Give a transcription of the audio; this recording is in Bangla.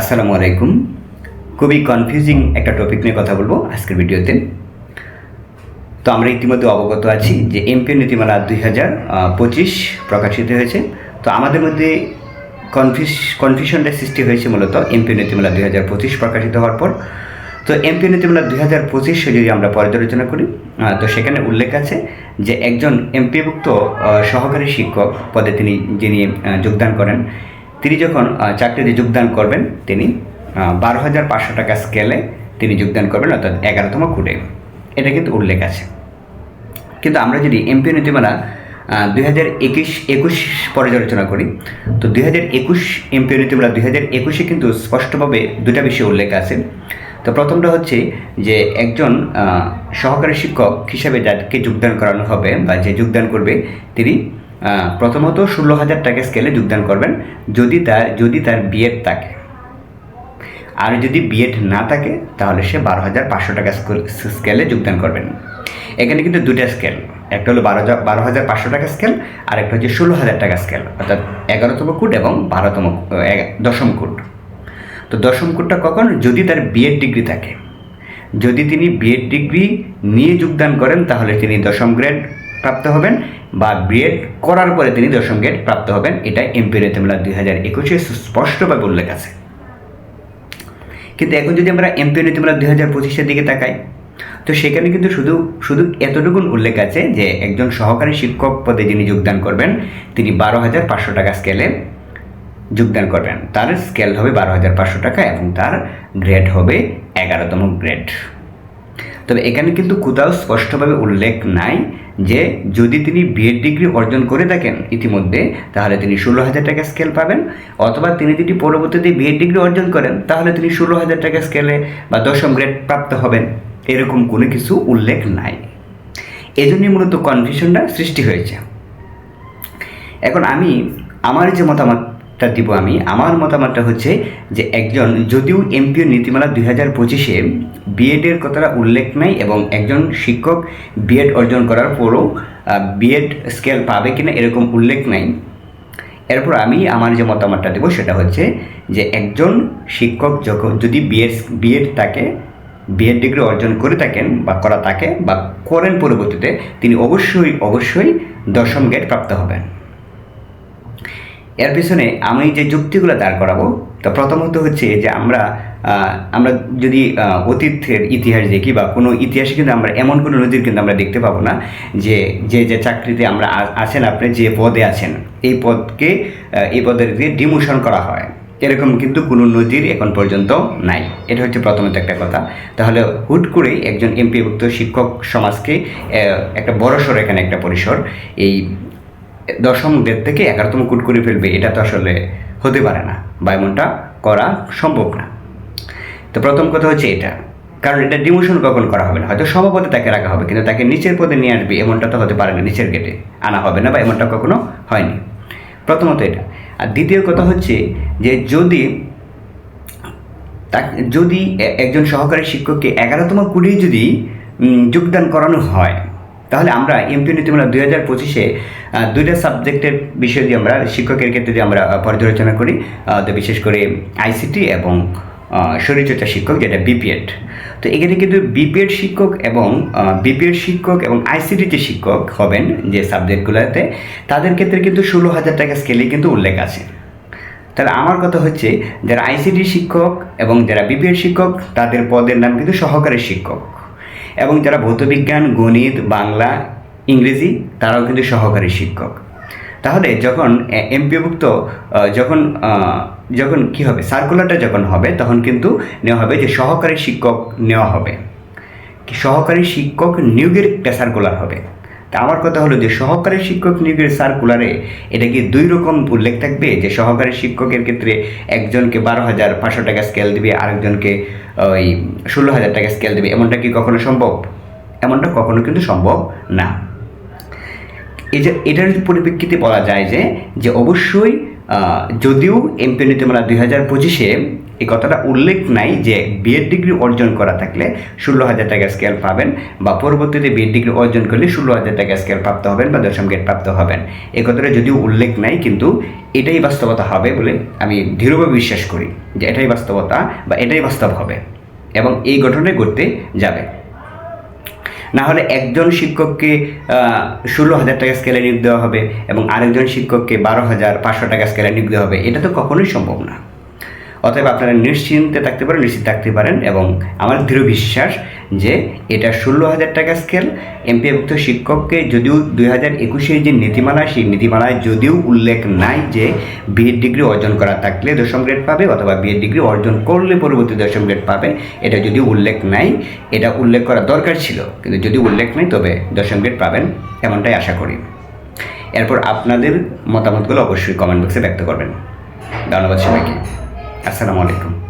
আসসালামু আলাইকুম। খুবই কনফিউজিং একটা টপিক নিয়ে কথা বলব আজকের ভিডিওতে। তো আমরা ইতিমধ্যে অবগত আছি যে এমপি নীতিমালা দুই হাজার পঁচিশ প্রকাশিত হয়েছে। তো আমাদের মধ্যে কনফিউস কনফিউশনটা সৃষ্টি হয়েছে মূলত এমপি নীতিমালা দুই হাজার পঁচিশ প্রকাশিত হওয়ার পর। তো এমপি নীতিমালা দুই হাজার পঁচিশে যদি আমরা পর্যালোচনা করি তো সেখানে উল্লেখ আছে যে একজন এমপিভুক্ত সহকারী শিক্ষক পদে তিনি, যিনি যোগদান করেন তিনি যখন চাকরিতে যোগদান করবেন, তিনি বারো হাজার পাঁচশো টাকা স্কেলে তিনি যোগদান করবেন, অর্থাৎ এগারোতম কোটে এটা কিন্তু উল্লেখ আছে। কিন্তু আমরা যদি এমপি নীতিমালা দুই হাজার একুশ একুশ পর্যালোচনা করি, তো দুই হাজার একুশ এমপি নীতিমালা দুই হাজার একুশে কিন্তু স্পষ্টভাবে দুটা বিষয় উল্লেখ আছে। তো প্রথমটা হচ্ছে যে একজন সহকারী শিক্ষক হিসাবে যাকে যোগদান করানো হবে বা যে যোগদান করবে, তিনি প্রথমত ষোলো হাজার টাকা স্কেলে যোগদান করবেন, যদি তার যদি তার বিএড থাকে। আর যদি বিএড না থাকে, তাহলে সে বারো হাজার পাঁচশো টাকা স্কুল- যোগদান করবেন। এখানে কিন্তু দুটা স্কেল একটা হলো বারো বারো হাজার পাঁচশো টাকা স্কেল আর একটা হচ্ছে ষোলো হাজার টাকা স্কেল অর্থাৎ এগারোতম কুট এবং বারোতম দশম কুট তো দশম কুটটা কখন? যদি তার বিএড ডিগ্রি থাকে। যদি তিনি বিএড ডিগ্রি নিয়ে যোগদান করেন, তাহলে তিনি দশম গ্রেড প্রাপ্ত হবেন বা বিএড করার পরে তিনি দশম গ্রেড প্রাপ্ত হবেন এটা এমপি রেতেমেলা দুই হাজার একুশে স্পষ্টভাবে উল্লেখ আছে। কিন্তু এখন যদি আমরা এমপি নীতিমালা দুই হাজার পঁচিশের দিকে তাকাই, তো সেখানে কিন্তু শুধু শুধু এতটুকুন উল্লেখ আছে যে একজন সহকারী শিক্ষক পদে যিনি যোগদান করবেন, তিনি বারো হাজার পাঁচশো টাকা স্কেলে যোগদান করবেন। তার স্কেল হবে বারো হাজার পাঁচশো টাকা এবং তার গ্রেড হবে এগারোতম গ্রেড। তবে এখানে কিন্তু কোথাও স্পষ্টভাবে উল্লেখ নাই যে যদি তিনি বিএড ডিগ্রি অর্জন করে থাকেন ইতিমধ্যে, তাহলে তিনি ষোলো হাজার টাকা স্কেল পাবেন। অথবা তিনি যদি পরবর্তীতে বিএড ডিগ্রি অর্জন করেন, তাহলে তিনি ষোলো হাজার টাকা স্কেলে বা দশম গ্রেড প্রাপ্ত হবেন। এরকম কোনো কিছু উল্লেখ নাই। এজন্যই মূলত কনফিউশনটা সৃষ্টি হয়েছে। এখন আমি, আমার যে মতামতটা দিব আমি। আমার মতামতটা হচ্ছে যে একজন যদিও এমপিও নীতিমালা দুই হাজার পঁচিশে বিএডের কথাটা উল্লেখ নাই এবং একজন শিক্ষক বিএড অর্জন করার পরও বিএড স্কেল পাবে কিনা এরকম উল্লেখ নাই। এরপর আমি আমার যে মতামতটা দেবো সেটা হচ্ছে যে একজন শিক্ষক যখন যদি বিএড বিএড তাকে বিএড ডিগ্রি অর্জন করে থাকেন বা করা থাকে বা করেন পরবর্তীতে, তিনি অবশ্যই অবশ্যই দশম গ্রেড প্রাপ্ত হবেন। এর পিছনে আমি যে যুক্তিগুলো দাঁড় করাবো, তো প্রথমত হচ্ছে যে আমরা আমরা যদি অতীতের ইতিহাস দেখি বা কোনো ইতিহাসে কিন্তু আমরা এমন কোনো নজির কিন্তু আমরা দেখতে পাবো না যে যে যে চাকরিতে আমরা আছেন আপনি, যে পদে আছেন। এই পদকে এই পদের দিয়ে ডিমোশন করা হয়। এরকম কিন্তু কোনো নজির এখন পর্যন্ত নাই। এটা হচ্ছে প্রথমত একটা কথা। তাহলে হুট করেই একজন এমপিভুক্ত শিক্ষক সমাজকে একটা বড়সড় এখানে একটা পরিসর, এই দশম গ্রেড থেকে এগারোতম কুট করে ফেলবে, এটা তো আসলে হতে পারে না বা এমনটা করা সম্ভব না। তো প্রথম কথা হচ্ছে এটা, কারণ এটা ডিমোশন কখন করা হবে না, হয়তো সভাপতি তাকে রাখা হবে, কিন্তু তাকে নিচের পদে নিয়ে আসবে, এমনটা তো হতে পারে না, নিচের গেটে আনা হবে না বা এমনটা কখনো হয়নি। প্রথমত এটা, আর দ্বিতীয় কথা হচ্ছে যে যদি যদি একজন সহকারী শিক্ষককে এগারোতম কুড়ি যদি যোগদান করানো হয় তাহলে আমরা এমপি নীতিমালা দুই হাজার পঁচিশে দুইটা সাবজেক্টের বিষয় দিয়ে আমরা শিক্ষকের ক্ষেত্রে যদি আমরা পর্যালোচনা করি। তো বিশেষ করে আইসিটি এবং শরীরচর্চা শিক্ষক, যেটা বিপিএড তো এখানে কিন্তু বিপিএড শিক্ষক এবং বিপিএড শিক্ষক এবং আইসিটিতে শিক্ষক হবেন যে সাবজেক্টগুলোতে, তাদের ক্ষেত্রে কিন্তু ষোলো হাজার টাকা স্কেলে কিন্তু উল্লেখ আছে। তাহলে আমার কথা হচ্ছে, যারা আইসিটি শিক্ষক এবং যারা বিপিএড শিক্ষক, তাদের পদের নাম কিন্তু সহকারী শিক্ষক। এবং যারা ভৌতবিজ্ঞান, গণিত, বাংলা, ইংরেজি, তারাও কিন্তু সহকারী শিক্ষক। তাহলে যখন এমপিভুক্ত যখন যখন কি হবে? সার্কুলারটা যখন হবে, তখন কিন্তু নেওয়া হবে যে সহকারী শিক্ষক নেওয়া হবে। সহকারী শিক্ষক নিয়োগের একটা সার্কুলার হবে। আমার কথা হলো যে সহকারী শিক্ষক নিয়োগের সার্কুলারে এটা কি দুই রকম উল্লেখ থাকবে? যে সহকারী শিক্ষকের ক্ষেত্রে একজনকে বারো হাজার পাঁচশো টাকা স্কেল দিবে, আরেকজনকে ওই ষোলো হাজার টাকা স্কেল দেবে। এমনটা কি কখনো সম্ভব? এমনটা কখনো কিন্তু সম্ভব না। এই যে এটার পরিপ্রেক্ষিতে বলা যায় যে যে অবশ্যই যদিও এমপি নীতিমালা দুই হাজার পঁচিশে এই কথাটা উল্লেখ নাই যে বিএড ডিগ্রি অর্জন করা থাকলে ষোলো হাজার টাকা স্কেল পাবেন বা পরবর্তীতে বিএড ডিগ্রি অর্জন করলে ষোলো হাজার টাকা স্কেল প্রাপ্ত হবেন বা দশম গ্রেড প্রাপ্ত হবেন। এই কথাটা যদিও উল্লেখ নাই, কিন্তু এটাই বাস্তবতা হবে বলে আমি দৃঢ়ভাবে বিশ্বাস করি যে এটাই বাস্তবতা বা এটাই বাস্তব হবে এবং এই ঘটনায় ঘটতে যাবে। না হলে একজন শিক্ষককে ষোলো হাজার টাকা স্কেলে নিয়োগ দেওয়া হবে এবং আরেকজন শিক্ষককে বারো হাজার পাঁচশো টাকা স্কেলে নিয়োগ দেওয়া হবে। এটা তো কখনোই সম্ভব না। অতএব আপনারা নিশ্চিন্তে থাকতে পারেন, নিশ্চিত থাকতে পারেন এবং আমার দৃঢ় বিশ্বাস যে এটা ষোলো হাজার টাকা স্কেল এমপিভুক্ত শিক্ষককে যদিও দুই হাজার একুশের যে নীতিমালা, সেই নীতিমালায় যদিও উল্লেখ নাই যে বিএড ডিগ্রি অর্জন করা থাকলে দশম গ্রেড পাবে অথবা বিএড ডিগ্রি অর্জন করলে পরবর্তী দশম গ্রেড পাবে, এটা যদিও উল্লেখ নাই। এটা উল্লেখ করা দরকার ছিল, কিন্তু যদি উল্লেখ নেই, তবে দশম গ্রেড পাবেন এমনটাই আশা করি। এরপর আপনাদের মতামতগুলো অবশ্যই কমেন্ট বক্সে ব্যক্ত করবেন। ধন্যবাদ সবাইকে। আসসালামু আলাইকুম।